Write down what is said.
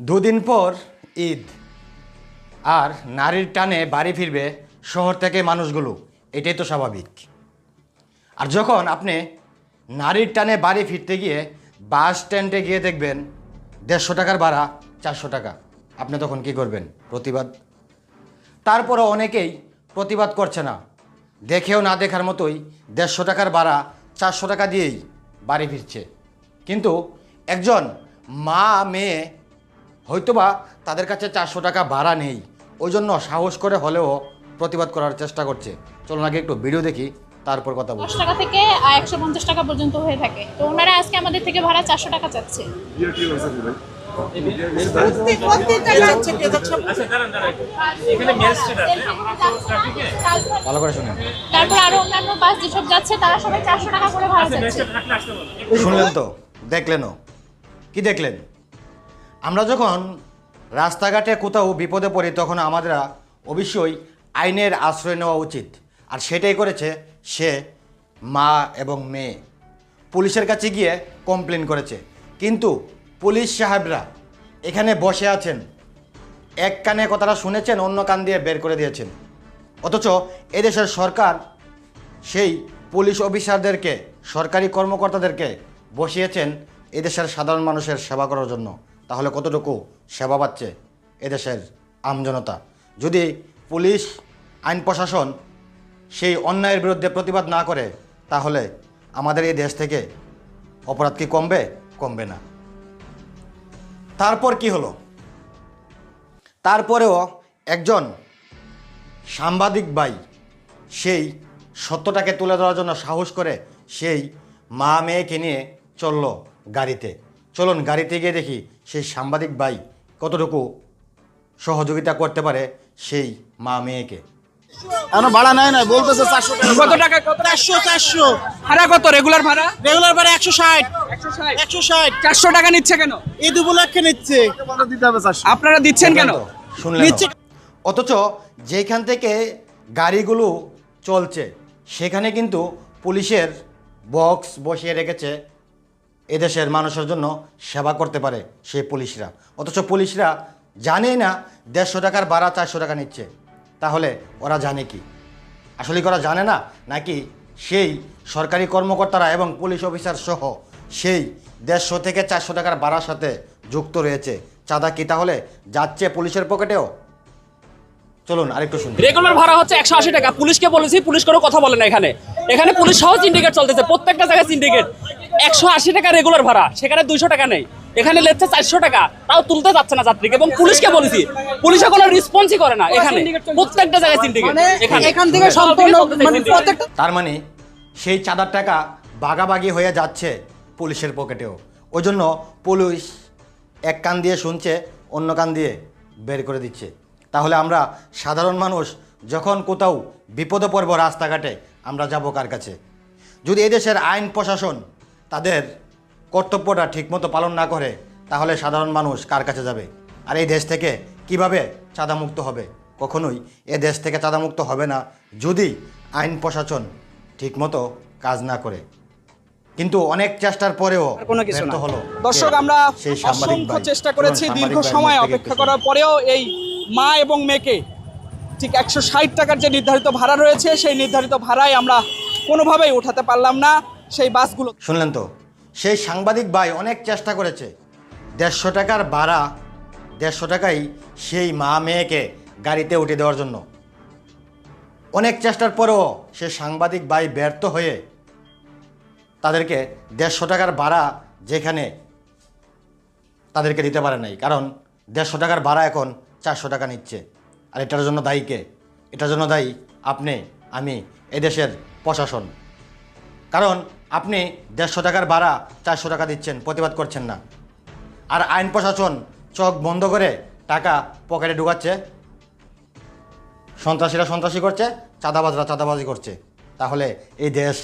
দুদিন পর ঈদ। আর নারীর টানে বাড়ি ফিরবে শহর থেকে মানুষগুলো। এটাই তো স্বাভাবিক। আর যখন আপনি নারীর টানে বাড়ি ফিরতে গিয়ে বাস স্ট্যান্ডে গিয়ে দেখবেন দেড়শো টাকার ভাড়া, চারশো টাকা, আপনি তখন কি করবেন? প্রতিবাদ। তারপরও অনেকেই প্রতিবাদ করছে না। দেখেও না দেখার মতোই দেড়শো টাকার ভাড়া, চারশো টাকা দিয়েই বাড়ি ফিরছে। কিন্তু একজন মা মেয়ে হয়তোবা তাদের কাছে চারশো টাকা ভাড়া নেই। ওই জন্য সাহস করে হলেও প্রতিবাদ করার চেষ্টা করছে। চলুন আগে একটু ভিডিও দেখি তারপর কথা দশ বলছি টাকা থেকে একশো পঞ্চাশ টাকা পর্যন্ত হয়ে থাকে। তো ওনারা আজকে আমাদের থেকে ভাড়া চারশো টাকা চাচ্ছে। আচ্ছা ভালো করে শুনুন। তারপর আরও অন্যান্য বাস যেসব যাচ্ছে তারা সবাই চারশো টাকা করে ভাড়া যাচ্ছে বলো। শুনলেন তো? দেখলেনও? কি দেখলেন? আমরা যখন রাস্তাঘাটে কোথাও বিপদে পড়ি, তখন আমাদের অবশ্যই আইনের আশ্রয় নেওয়া উচিত। আর সেটাই করেছে সে মা এবং মেয়ে। পুলিশের কাছে গিয়ে কমপ্লেন করেছে। কিন্তু পুলিশ সাহেবরা এখানে বসে আছেন। এক কানে কথাটা শুনেছেন, অন্য কান দিয়ে বের করে দিয়েছেন। অথচ এদেশের সরকার সেই পুলিশ অফিসারদেরকে, সরকারি কর্মকর্তাদেরকে বসিয়েছেন এদেশের সাধারণ মানুষের সেবা করার জন্য। তাহলে কতটুকু সেবা পাচ্ছে এদেশের আমজনতা? যদি পুলিশ, আইন প্রশাসন সেই অন্যায়ের বিরুদ্ধে প্রতিবাদ না করে, তাহলে আমাদের এই দেশ থেকে অপরাধ কি কমবে? কমবে না। তারপর কি হলো? তারপরেও একজন সাংবাদিক ভাই সেই সত্যটাকে তুলে ধরার জন্য সাহস করে সেই মা মেয়েকে নিয়ে চলল গাড়িতে। চলুন গাড়িতে গিয়ে দেখি সেই সাংবাদিক ভাই কতটুকু সহযোগিতা করতে পারে সেই মা মেয়েকে। এখনও ভাড়া নাই নাই বলতেছে চারশো কত টাকা কত চারশো চারশো। ভাড়া কত রেগুলার ভাড়া? রেগুলার ভাড়া একশো ষাট। একশো ষাট? চারশো টাকা নিচ্ছে কেন? ঈদ উপলক্ষে নিচ্ছে। দিতে হবে আপনারা দিচ্ছেন কেন? শুনলেন অথচ যেখান থেকে গাড়িগুলো চলছে সেখানে কিন্তু পুলিশের বক্স বসিয়ে রেখেছে এদেশের মানুষের জন্য সেবা করতে পারে সেই পুলিশরা। অথচ পুলিশরা জানেই না দেড়শো টাকার ভাড়া চারশো টাকা নিচ্ছে। তাহলে ওরা জানে কি? আসলে ওরা জানে না? নাকি সেই সরকারি কর্মকর্তারা এবং পুলিশ অফিসার সহ সেই দেড়শো থেকে চারশো টাকার ভাড়ার সাথে যুক্ত রয়েছে। চাঁদা কি তাহলে যাচ্ছে পুলিশের পকেটেও? চলুন আরেকটু শুনি। রেগুলার ভাড়া হচ্ছে একশো আশি টাকা। পুলিশকে বলেছি, পুলিশ কোনো কথা বলে না এখানে। এখানে পুলিশ সহ সিন্ডিকেট চলতেছে। প্রত্যেকটা জায়গায় সিন্ডিকেট একশো আশি টাকা রেগুলার ভাড়া সেখানে দুইশো টাকা নেই। এখানে লেচ্ছে চারশো টাকা তাও তুলতে যাচ্ছে না যাত্রীকে। এবং পুলিশকে বলেছি পুলিশে কোনো রেসপন্সই করে না এখানে। প্রত্যেকটা জায়গায় সিন্ডিকেট এখানে। এখান থেকে সম্পূর্ণ মানে প্রত্যেকটা তার মানে সেই চাঁদার টাকা বাগাবাগি হয়ে যাচ্ছে পুলিশের পকেটেও। ওই জন্য পুলিশ এক কান দিয়ে শুনছে অন্য কান দিয়ে বের করে দিচ্ছে। তাহলে আমরা সাধারণ মানুষ যখন কোথাও বিপদে পড়ব রাস্তাঘাটে আমরা যাব কার কাছে? যদি এদেশের আইন প্রশাসন তাদের কর্তব্যটা ঠিকমতো পালন না করে তাহলে সাধারণ মানুষ কার কাছে যাবে? আর এই দেশ থেকে কীভাবে চাঁদামুক্ত হবে? কখনোই এ দেশ থেকে চাঁদামুক্ত হবে না যদি আইন প্রশাসন ঠিকমতো কাজ না করে। কিন্তু অনেক চেষ্টার পরেও কোনো কিছু না। হলো দর্শক আমরা অসংখ্য চেষ্টা করেছি দীর্ঘ সময় অপেক্ষা করার পরেও এই মা এবং মেয়েকে ঠিক একশো ষাট টাকার যে নির্ধারিত ভাড়া রয়েছে সেই নির্ধারিত ভাড়ায় আমরা কোনোভাবেই উঠাতে পারলাম না। সেই বাসগুলো শুনলেন তো? সেই সাংবাদিক ভাই অনেক চেষ্টা করেছে। দেড়শো টাকার ভাড়া, দেড়শো টাকাই সেই মা মেয়েকে গাড়িতে উঠে দেওয়ার জন্য। অনেক চেষ্টার পরেও সে সাংবাদিক ভাই ব্যর্থ হয়ে তাদেরকে দেড়শো টাকার ভাড়া যেখানে তাদেরকে দিতে পারে নাই। কারণ দেড়শো টাকার ভাড়া এখন চারশো টাকা নিচ্ছে। আর এটার জন্য দায়ী কে? এটার জন্য দায়ী আপনি, আমি, এদেশের প্রশাসন। কারণ আপনি দেড়শো টাকার ভাড়া চারশো টাকা দিচ্ছেন, প্রতিবাদ করছেন না। আর আইন প্রশাসন চোখ বন্ধ করে টাকা পকেটে ঢুকাচ্ছে, সন্ত্রাসীরা সন্ত্রাসী করছে, চাঁদাবাজরা চাঁদাবাজি করছে। তাহলে এই দেশ